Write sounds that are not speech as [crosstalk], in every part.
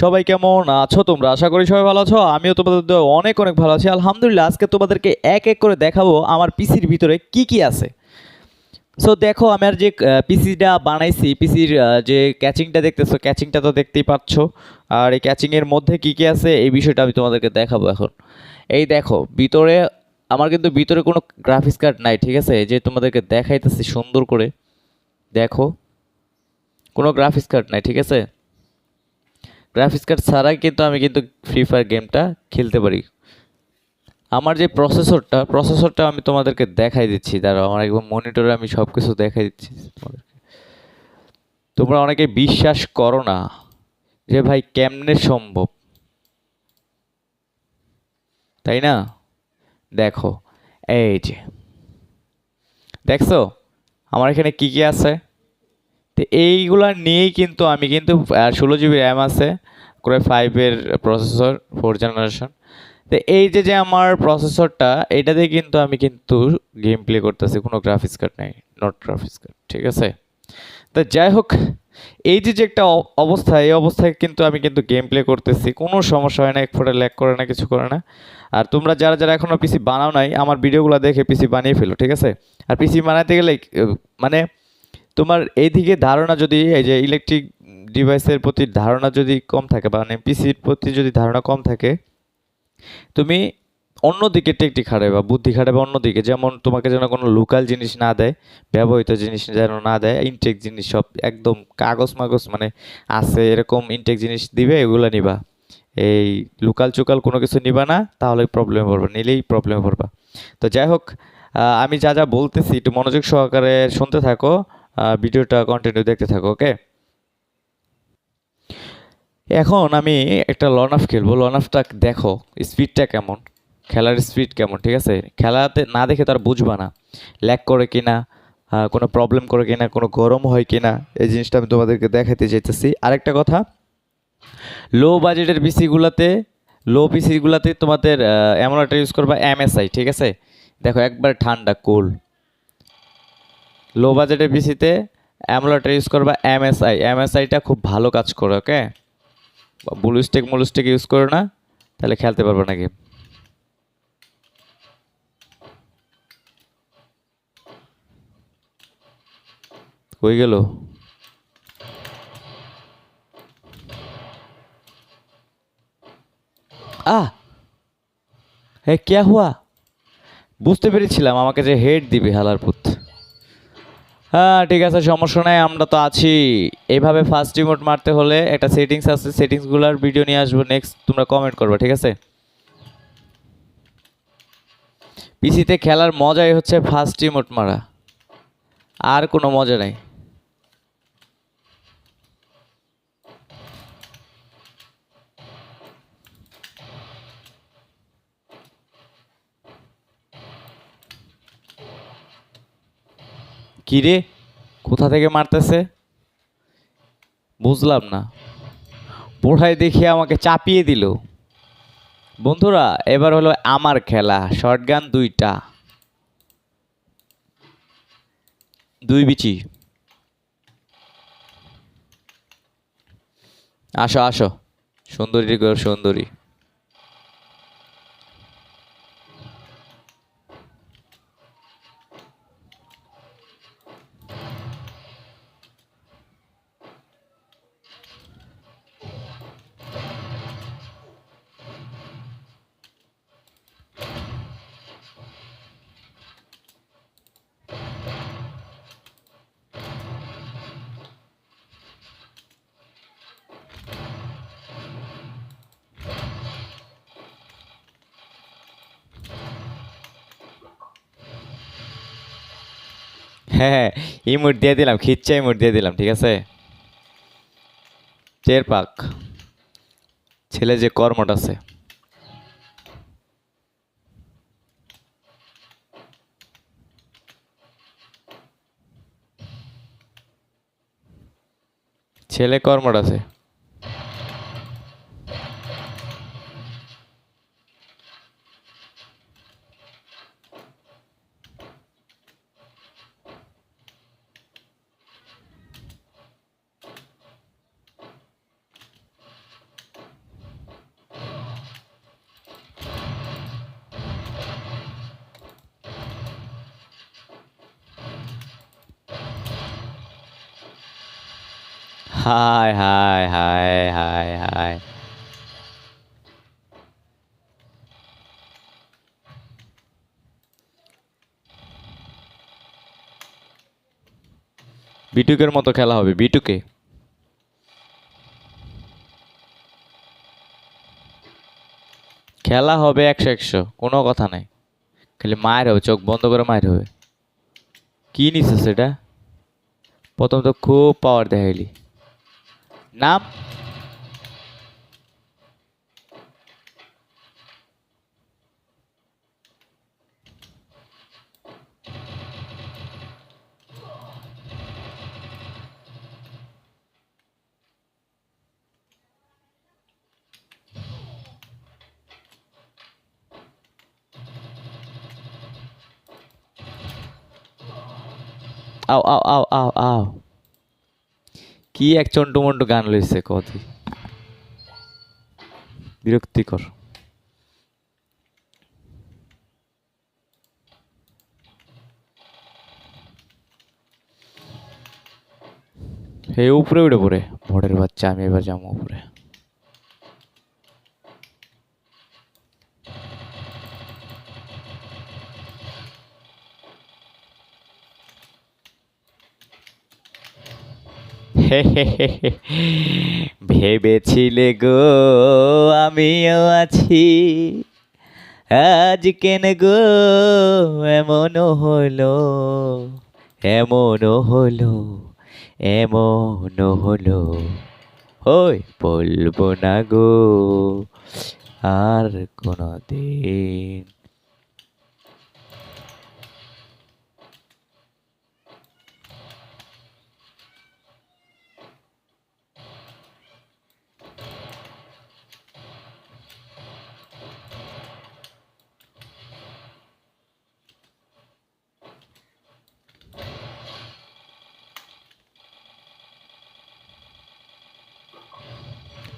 সবাই কেমন আছো তোমরা? আশা করি সবাই ভালো আছো। আমিও তোমাদের অনেক অনেক ভালো আছি। আলহামদুলিল্লাহ, আজকে তোমাদেরকে এক এক করে দেখাবো আমার পিসির ভিতরে কি কি আছে। সো দেখো আমার যে পিসিটা বানাইছি, পিসির যে ক্যাচিংটা দেখতেছো, ক্যাচিংটা তো দেখতেই পাচ্ছ। আর এই ক্যাচিংয়ের মধ্যে কি কি আছে, এই বিষয়টা আমি তোমাদেরকে দেখাবো এখন। এই দেখো, ভিতরে, আমার কিন্তু ভিতরে কোনো গ্রাফিক্স কার্ড নাই, ঠিক আছে? যে তোমাদেরকে দেখাইতেছি সুন্দর করে। দেখো, কোনো গ্রাফিক্স কার্ড নাই, ঠিক আছে? গ্রাফিক্স কার্ড ছাড়াই কিন্তু আমি কিন্তু ফ্রি ফায়ার গেমটা খেলতে পারি। আমার যে প্রসেসরটা প্রসেসরটা আমি তোমাদেরকে দেখাই দিচ্ছি। দাঁড়াও, আমার একদম মনিটরে আমি সব কিছু দেখাই দিচ্ছি তোমরা অনেকে বিশ্বাস করো না যে ভাই কেমনে সম্ভব। তাই না? দেখো, এই যে। দেখছ? আমার এখানে কি কি আছে? তো এইগুলা নিয়েই কিন্তু আমি কিন্তু ষোলো জিবি র্যাম আছে করে ফাইভের প্রসেসর ফোর জেনারেশন তো এই যে যে আমার প্রসেসরটা এটা দিয়ে কিন্তু আমি কিন্তু গেম প্লে করতেছি, কোনো গ্রাফিক্স কার্ড নেই নট গ্রাফিক্স কার্ড ঠিক আছে? তো যাই হোক, এই যে যে একটা অবস্থা, এই অবস্থায় কিন্তু আমি কিন্তু গেম প্লে করতেছি, কোনো সমস্যা হয় না, এক ফোটা ল্যাক করে না, কিছু করে না। আর তোমরা যারা যারা এখনও পিসি বানাও নাই, আমার ভিডিওগুলো দেখে পিসি বানিয়ে ফেলো, ঠিক আছে? আর পিসি বানাতে গেলে মানে তোমার এইদিকে ধারণা যদি, এই যে ইলেকট্রিক ডিভাইসের প্রতি ধারণা যদি কম থাকে মানে পিসির প্রতি যদি ধারণা কম থাকে, তুমি অন্যদিকে টেকটি খাটাবে বা বুদ্ধি খাটাবে অন্যদিকে। যেমন তোমাকে যেন কোনো লোকাল জিনিস না দেয়, ব্যবহৃত জিনিস যেন না দেয় ইনটেক জিনিস সব একদম কাগজ মাগজ মানে আছে, এরকম ইনটেক জিনিস দিবে, এগুলো নিবা। এই লোকাল চোকাল কোনো কিছু নিবা না, তাহলে প্রবলেমে পড়বা নিলেই প্রবলেমে পড়বা তো যাই হোক আমি যা যা বলতেছি, একটু মনোযোগ সহকারে শুনতে থাকো। ভিডিওটা কন্টিনিউ দেখতে থাকো ওকে এখন আমি একটা লন অফ খেলব। লন অফটা দেখো স্পিডটা কেমন? খেলার স্পিড কেমন, ঠিক আছে? খেলাতে না দেখে তার বুঝবা না। ল্যাক করে কিনা কোনো প্রবলেম করে কিনা, কোনো গরম হয় কিনা, এই জিনিসটা আমি তোমাদেরকে দেখাতে চাইতেছি। আরেকটা কথা লো বাজেটের পিসিগুলোতে লো পিসিগুলোতে তোমাদের অ্যামোলাটা ইউজ করবা এমএসআই ঠিক আছে? দেখো, একবার ঠান্ডা কুল লো বাজেটের পিসিতে অ্যামোলাটা ইউজ করবা এমএসআই এমএসআইটা খুব ভালো কাজ করে ওকে ব্লু স্টিক ইউজ করো না, তাহলে খেলতে পারবে না গেম কই গেল? আহ! হে ক্যা হুয়া? বুঝতে পেরেছিলাম আমাকে যে হেড দিবে হালার পুত। হ্যাঁ ঠিক আছে, সমস্যা নাই, আমরা তো আছি। এভাবে ফার্স্ট রিমোট মারতে হলে একটা সেটিংস আছে সেটিংসগুলোর ভিডিও নিয়ে আসব নেক্সট তোমরা কমেন্ট করবে, ঠিক আছে? পিসিতে খেলার মজাই হচ্ছে ফার্স্ট রিমোট মারা। আর কোনো মজা নাই। কিরে? কোথা থেকে মারতেছে? বুঝলাম না। পোড়ায় দেখে আমাকে চাপিয়ে দিল। বন্ধুরা, এবার হলো আমার খেলা শর্টগান দুইটা। দুই বিচি। আসো আসো। সুন্দরী সুন্দরী। হ্যাঁ হ্যাঁ ইমোট দিয়ে দিলাম খিচ্ছা ইমোট দিয়ে দিলাম, ঠিক আছে? টের পাক। ছেলে যে কর্মটা আছে। ছেলে কর্মটা আছে। হায় হায় হায় হায় হায় বিটুকের মতো খেলা হবে বিটুকে খেলা হবে একশো একশো, কোনো কথা নাই। খালি মায়ের হবে, চোখ বন্ধ করে মায়ের হবে। কি নিছে সেটা? প্রথম তো খুব পাওয়ার দেখাইলি। নাম আও আও আও আও আও কি এক চন্টু মন্টু গান লইছে কদি বিরক্তিকর। হে উপরে উঠে পড়ে ভোটের বাচ্চা, আমি এবার যাব উপরে। [laughs] ভেবেছিলে গো, আমিও আছি। আজ কেন গো, এমনও হলো এমনও হলো এমনও হলো। ওই বলব না গো, আর কোনো দিন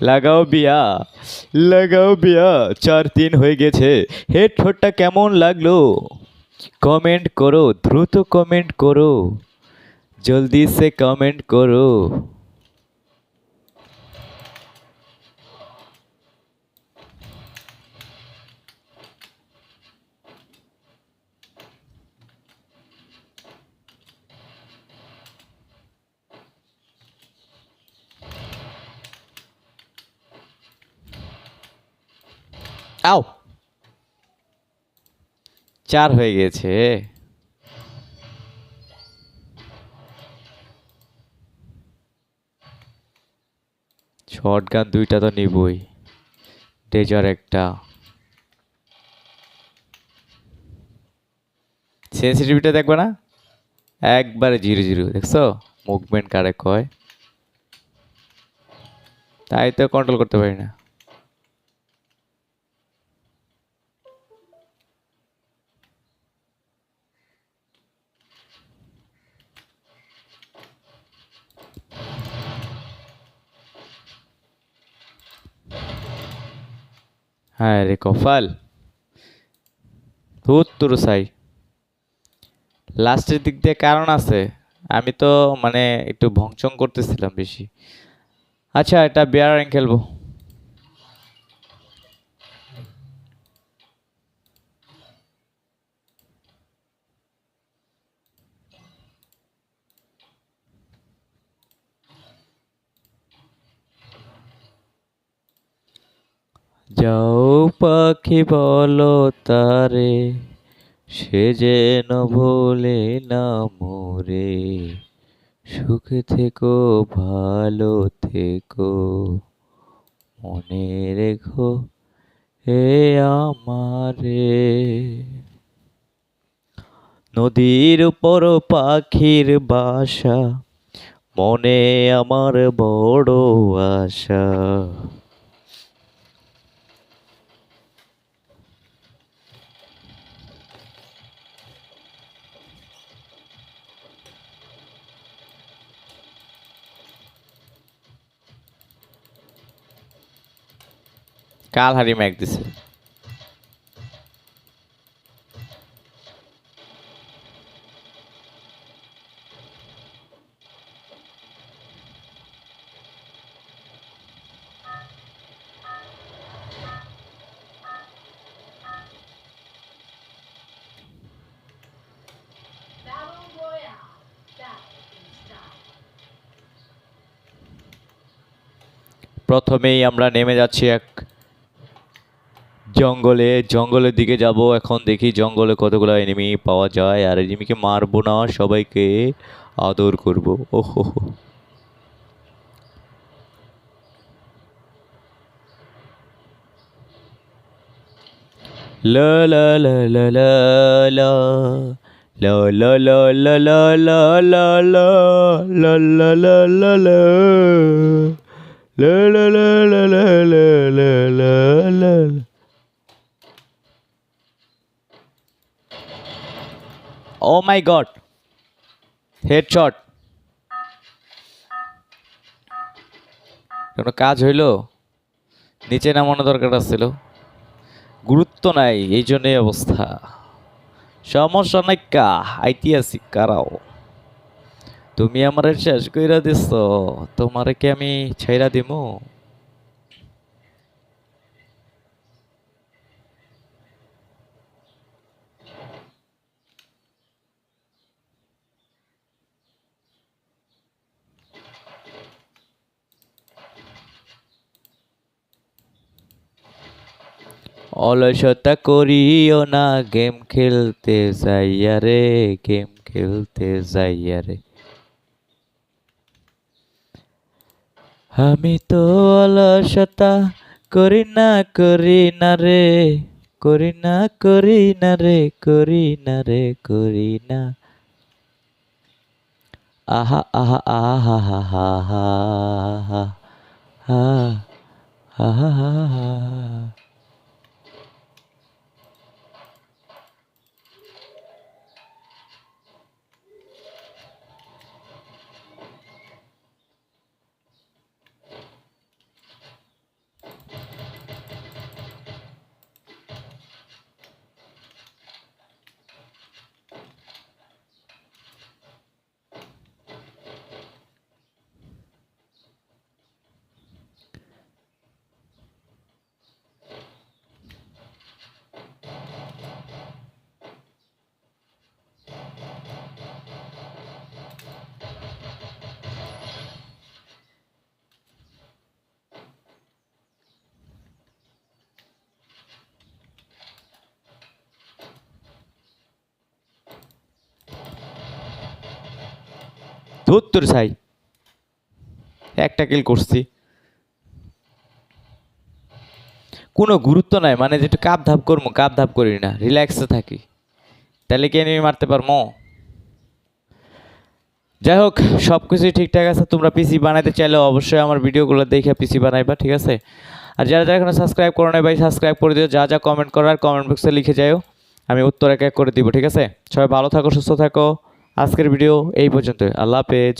লাগাও বিয়া লাগাও বিয়া, চার দিন হয়ে গেছে হেডফোনটা কেমন লাগল? কমেন্ট করো, দ্রুত কমেন্ট করো, জলদি সে কমেন্ট করো। আও। চার হয়ে গেছে শর্ট গান দুইটা তো নিবই। ডেজার একটা। সেন্সিটিভিটা দেখবে না? একবারে জিরো জিরো, দেখছ? মুভমেন্ট কারে কয়? তাই তো কন্ট্রোল করতে পারি না। হ্যাঁ রে কপাল। ধুত তোর সাই। লাস্টের দিক দিয়ে কারণ আছে। আমি তো মানে একটু ভংচং করতেছিলাম বেশি। আচ্ছা এটা বেয়ার র্যাঙ্ক খেলব। যাও পাখি বলো তারে, সে যেন ভোলে না মোরে। সুখে থেকো, ভালো থেকো, মনে রেখো হে আমারে। নদীর উপর পাখির বাসা, মনে আমার বড় আশা। কাল হারি ম্যাক দিছে। প্রথমেই আমরা নেমে যাচ্ছি এক জঙ্গলে জঙ্গলের দিকে যাব এখন দেখি জঙ্গলে কতগুলো এনিমি পাওয়া যায় আর এনিমিকে মারবো না সবাইকে আদর করব ওহো হো La la la la la la La la la la la la la la La la la la la La la la la la la la la Oh my god. Headshot কোনো কাজ হইল? নিচে নামানো দরকার ছিল। গুরুত্ব নাই, এই জন্যই অবস্থা। সমস্যা নাই কা ঐতিহাসিক কারাও। তুমি আমারে শেষ কইরা দিস তোমারে কি আমি ছেড়া দিমু? অলসতা করিও না, গেম খেলতে যাইয়া রে, গেম খেলতে যাইয়া রে। আমি তো অলসতা করি না করি না রে, করি না করি না রে, করি না রে, করি না। আহা আহা আহা, হা হা হা হা হা হা হা হা ধুত্তর ছাই একটা কিল করছি। কোনো গুরুত্ব নাই মানে যেটা কাপ ধাপ করব, কাপ ধাপ করি না রিল্যাক্সে থাকি। তাহলে কি এনিমি মারতে পারব? যাই হোক সব কিছুই ঠিকঠাক আছে, তোমরা পিসি বানাইতে চাইলে অবশ্যই আমার ভিডিওগুলো দেখে পিসি বানাইবা, ঠিক আছে? আর যারা যারা এখনও সাবস্ক্রাইব করো নাই ভাই সাবস্ক্রাইব করে দিও, যা যা কমেন্ট করার কমেন্ট বক্সে লিখে যাও আমি উত্তর এক এক করে দিব, ঠিক আছে? সবাই ভালো থাকো, সুস্থ থাকো। আজকের ভিডিও এই পর্যন্ত আল্লাহ হাফেজ।